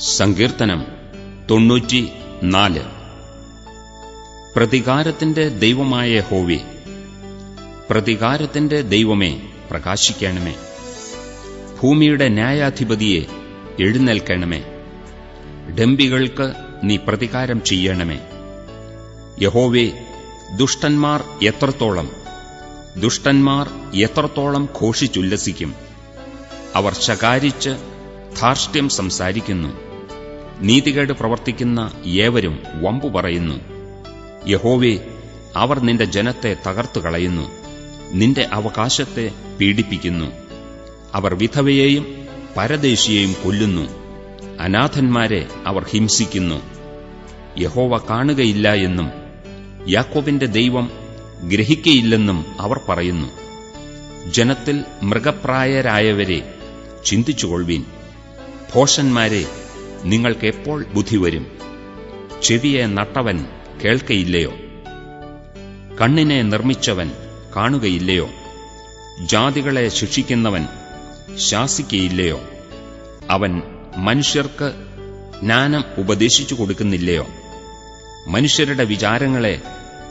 സങ്കീർത്തനം തൊണ്ണൂറ്റി നാല് പ്രതികാരത്തിന്റെ ദൈവമായ ഹോവി പ്രതികാരത്തിന്റെ ദൈവമേ പ്രകാശിക്കണമേ. ഭൂമിയുടെ ന്യായാധിപതിയെ എഴുന്നേൽക്കണമേ. ഡംബികൾക്ക് നീ പ്രതികാരം ചെയ്യണമേ. യഹോവേ ദുഷ്ടന്മാർ എത്രത്തോളം ദുഷ്ടന്മാർ എത്രത്തോളം ഘോഷിച്ചുല്ലസിക്കും. അവർ ശകാരിച്ച് ധാർഷ്ട്യം സംസാരിക്കുന്നു. നീതികേട് പ്രവർത്തിക്കുന്ന ഏവരും വമ്പു പറയുന്നു. യഹോവേ അവർ നിന്റെ ജനത്തെ തകർത്തു കളയുന്നു നിന്റെ അവകാശത്തെ പീഡിപ്പിക്കുന്നു. അവർ വിധവയെയും പരദേശിയെയും കൊല്ലുന്നു. അനാഥന്മാരെ അവർ ഹിംസിക്കുന്നു. യഹോവ കാണുകയില്ല എന്നും യാക്കോബിന്റെ ദൈവം ഗ്രഹിക്കയില്ലെന്നും അവർ പറയുന്നു. ജനത്തിൽ മൃഗപ്രായരായവരെ ചിന്തിച്ചുകൊള്ളുവീൻ. ഭോഷന്മാരെ നിങ്ങൾക്ക് എപ്പോൾ ബുദ്ധി വരും? ചെവിയെ നട്ടവൻ കേൾക്കയില്ലയോ? കണ്ണിനെ നിർമ്മിച്ചവൻ കാണുകയില്ലയോ? ജാതികളെ ശിക്ഷിക്കുന്നവൻ ശാസിക്കയില്ലയോ? അവൻ മനുഷ്യർക്ക് ജ്ഞാനം ഉപദേശിച്ചു കൊടുക്കുന്നില്ലയോ? മനുഷ്യരുടെ വിചാരങ്ങളെ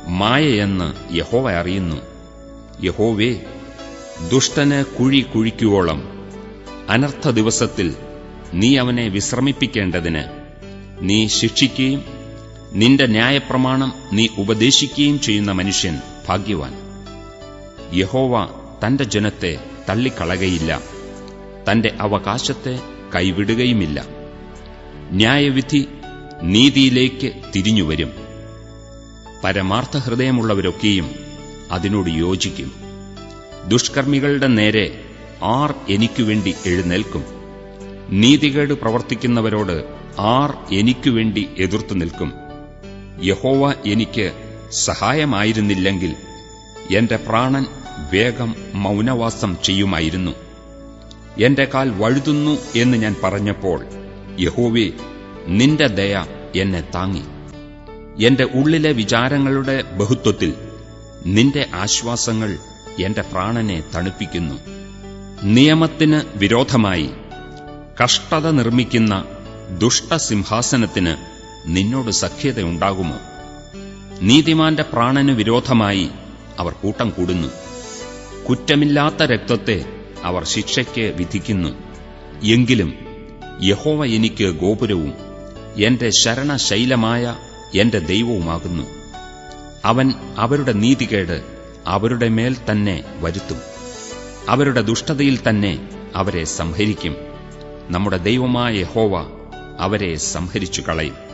മായയെന്ന് യഹോവ അറിയുന്നു. യഹോവേ ദുഷ്ടന് കുഴി കുഴിക്കുവോളം അനർത്ഥ ദിവസത്തിൽ നീ അവനെ വിശ്രമിപ്പിക്കേണ്ടതിന്. നീ ശിക്ഷിക്കുകയും നിന്റെ ന്യായപ്രമാണം നീ ഉപദേശിക്കുകയും ചെയ്യുന്ന മനുഷ്യൻ ഭാഗ്യവാൻ. യഹോവ തന്റെ ജനത്തെ തള്ളിക്കളകയില്ല. തന്റെ അവകാശത്തെ കൈവിടുകയുമില്ല. ന്യായവിധി നീതിയിലേക്ക് തിരിഞ്ഞുവരും. പരമാർത്ഥ ഹൃദയമുള്ളവരൊക്കെയും അതിനോട് യോജിക്കും. ദുഷ്കർമ്മികളുടെ നേരെ ആർ എനിക്കുവേണ്ടി എഴുന്നേൽക്കും. നീതികേട് പ്രവർത്തിക്കുന്നവരോട് ആർ എനിക്കുവേണ്ടി എതിർത്തു നിൽക്കും. യഹോവ എനിക്ക് സഹായമായിരുന്നില്ലെങ്കിൽ എന്റെ പ്രാണൻ വേഗം മൗനവാസം ചെയ്യുമായിരുന്നു. എന്റെ കാൽ വഴുതുന്നു എന്ന് ഞാൻ പറഞ്ഞപ്പോൾ യഹോവേ നിന്റെ ദയ എന്നെ താങ്ങി. എന്റെ ഉള്ളിലെ വിചാരങ്ങളുടെ ബഹുത്വത്തിൽ നിന്റെ ആശ്വാസങ്ങൾ എന്റെ പ്രാണനെ തണുപ്പിക്കുന്നു. നിയമത്തിന് വിരോധമായി കഷ്ടത നിർമ്മിക്കുന്ന ദുഷ്ടസിംഹാസനത്തിന് നിന്നോട് സഖ്യതയുണ്ടാകുമോ? നീതിമാന്റെ പ്രാണന് വിരോധമായി അവർ കൂട്ടം കൂടുന്നു. കുറ്റമില്ലാത്ത രക്തത്തെ അവർ ശിക്ഷയ്ക്ക് വിധിക്കുന്നു. എങ്കിലും യഹോവ എനിക്ക് ഗോപുരവും എന്റെ ശരണശൈലമായ എന്റെ ദൈവവുമാകുന്നു. അവൻ അവരുടെ നീതികേട് അവരുടെ മേൽ തന്നെ വരുത്തും. അവരുടെ ദുഷ്ടതയിൽ തന്നെ അവരെ സംഹരിക്കും. നമ്മുടെ ദൈവമായ ഹോവ അവരെ സംഹരിച്ചു കളയും